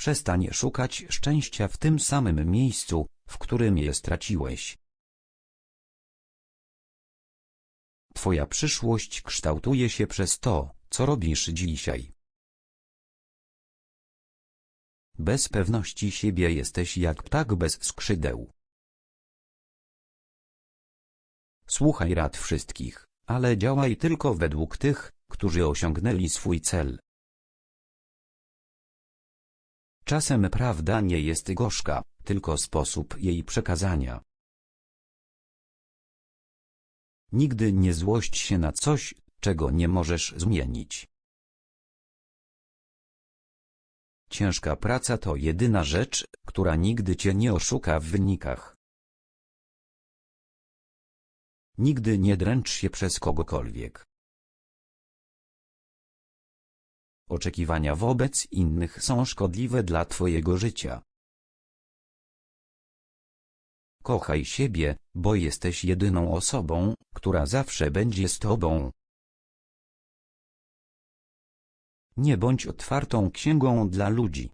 Przestań szukać szczęścia w tym samym miejscu, w którym je straciłeś. Twoja przyszłość kształtuje się przez to, co robisz dzisiaj. Bez pewności siebie jesteś jak ptak bez skrzydeł. Słuchaj rad wszystkich, ale działaj tylko według tych, którzy osiągnęli swój cel. Czasem prawda nie jest gorzka, tylko sposób jej przekazania. Nigdy nie złość się na coś, czego nie możesz zmienić. Ciężka praca to jedyna rzecz, która nigdy cię nie oszuka w wynikach. Nigdy nie dręcz się przez kogokolwiek. Oczekiwania wobec innych są szkodliwe dla twojego życia. Kochaj siebie, bo jesteś jedyną osobą, która zawsze będzie z tobą. Nie bądź otwartą księgą dla ludzi.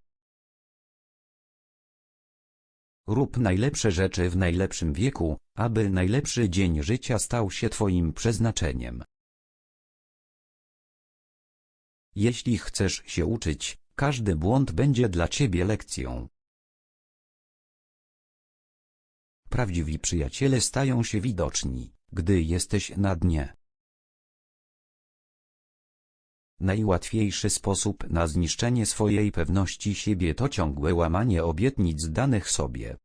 Rób najlepsze rzeczy w najlepszym wieku, aby najlepszy dzień życia stał się Twoim przeznaczeniem. Jeśli chcesz się uczyć, każdy błąd będzie dla Ciebie lekcją. Prawdziwi przyjaciele stają się widoczni, gdy jesteś na dnie. Najłatwiejszy sposób na zniszczenie swojej pewności siebie to ciągłe łamanie obietnic danych sobie.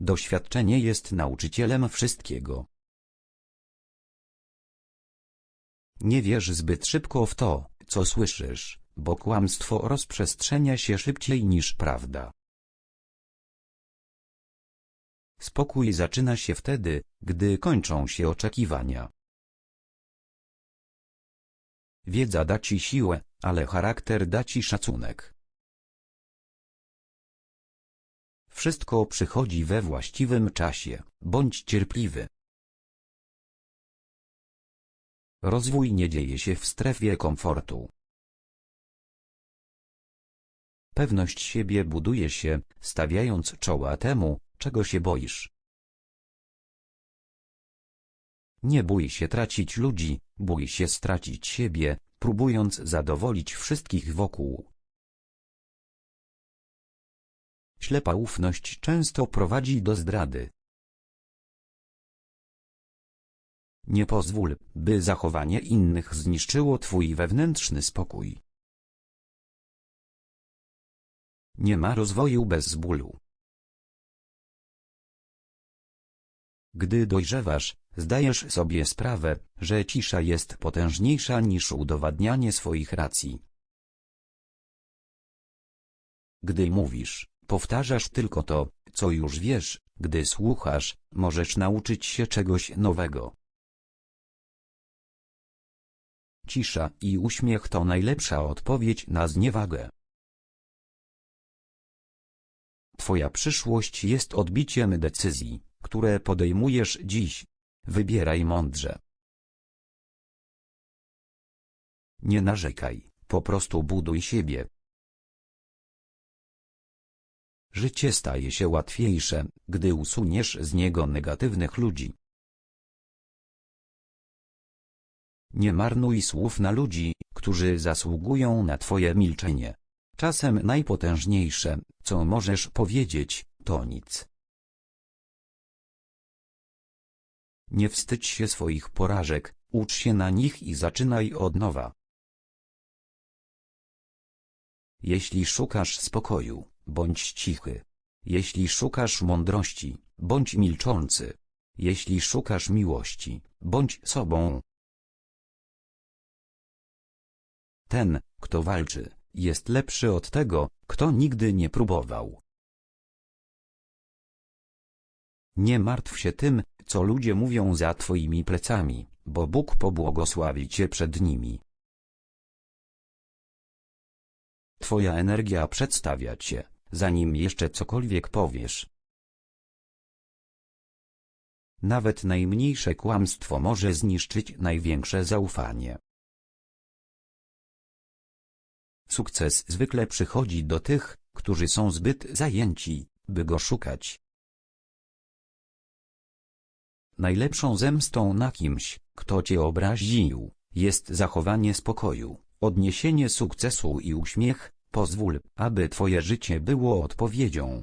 Doświadczenie jest nauczycielem wszystkiego. Nie wierz zbyt szybko w to, co słyszysz, bo kłamstwo rozprzestrzenia się szybciej niż prawda. Spokój zaczyna się wtedy, gdy kończą się oczekiwania. Wiedza da ci siłę, ale charakter da ci szacunek. Wszystko przychodzi we właściwym czasie, bądź cierpliwy. Rozwój nie dzieje się w strefie komfortu. Pewność siebie buduje się, stawiając czoła temu, czego się boisz. Nie bój się tracić ludzi, bój się stracić siebie, próbując zadowolić wszystkich wokół. Ślepa ufność często prowadzi do zdrady. Nie pozwól, by zachowanie innych zniszczyło twój wewnętrzny spokój. Nie ma rozwoju bez bólu. Gdy dojrzewasz, zdajesz sobie sprawę, że cisza jest potężniejsza niż udowadnianie swoich racji. Gdy mówisz, powtarzasz tylko to, co już wiesz, gdy słuchasz, możesz nauczyć się czegoś nowego. Cisza i uśmiech to najlepsza odpowiedź na zniewagę. Twoja przyszłość jest odbiciem decyzji, które podejmujesz dziś. Wybieraj mądrze. Nie narzekaj, po prostu buduj siebie. Życie staje się łatwiejsze, gdy usuniesz z niego negatywnych ludzi. Nie marnuj słów na ludzi, którzy zasługują na twoje milczenie. Czasem najpotężniejsze, co możesz powiedzieć, to nic. Nie wstydź się swoich porażek, ucz się na nich i zaczynaj od nowa. Jeśli szukasz spokoju, bądź cichy. Jeśli szukasz mądrości, bądź milczący. Jeśli szukasz miłości, bądź sobą. Ten, kto walczy, jest lepszy od tego, kto nigdy nie próbował. Nie martw się tym, co ludzie mówią za twoimi plecami, bo Bóg pobłogosławi cię przed nimi. Twoja energia przedstawia cię, zanim jeszcze cokolwiek powiesz. Nawet najmniejsze kłamstwo może zniszczyć największe zaufanie. Sukces zwykle przychodzi do tych, którzy są zbyt zajęci, by go szukać. Najlepszą zemstą na kimś, kto cię obraził, jest zachowanie spokoju, odniesienie sukcesu i uśmiech. Pozwól, aby twoje życie było odpowiedzią,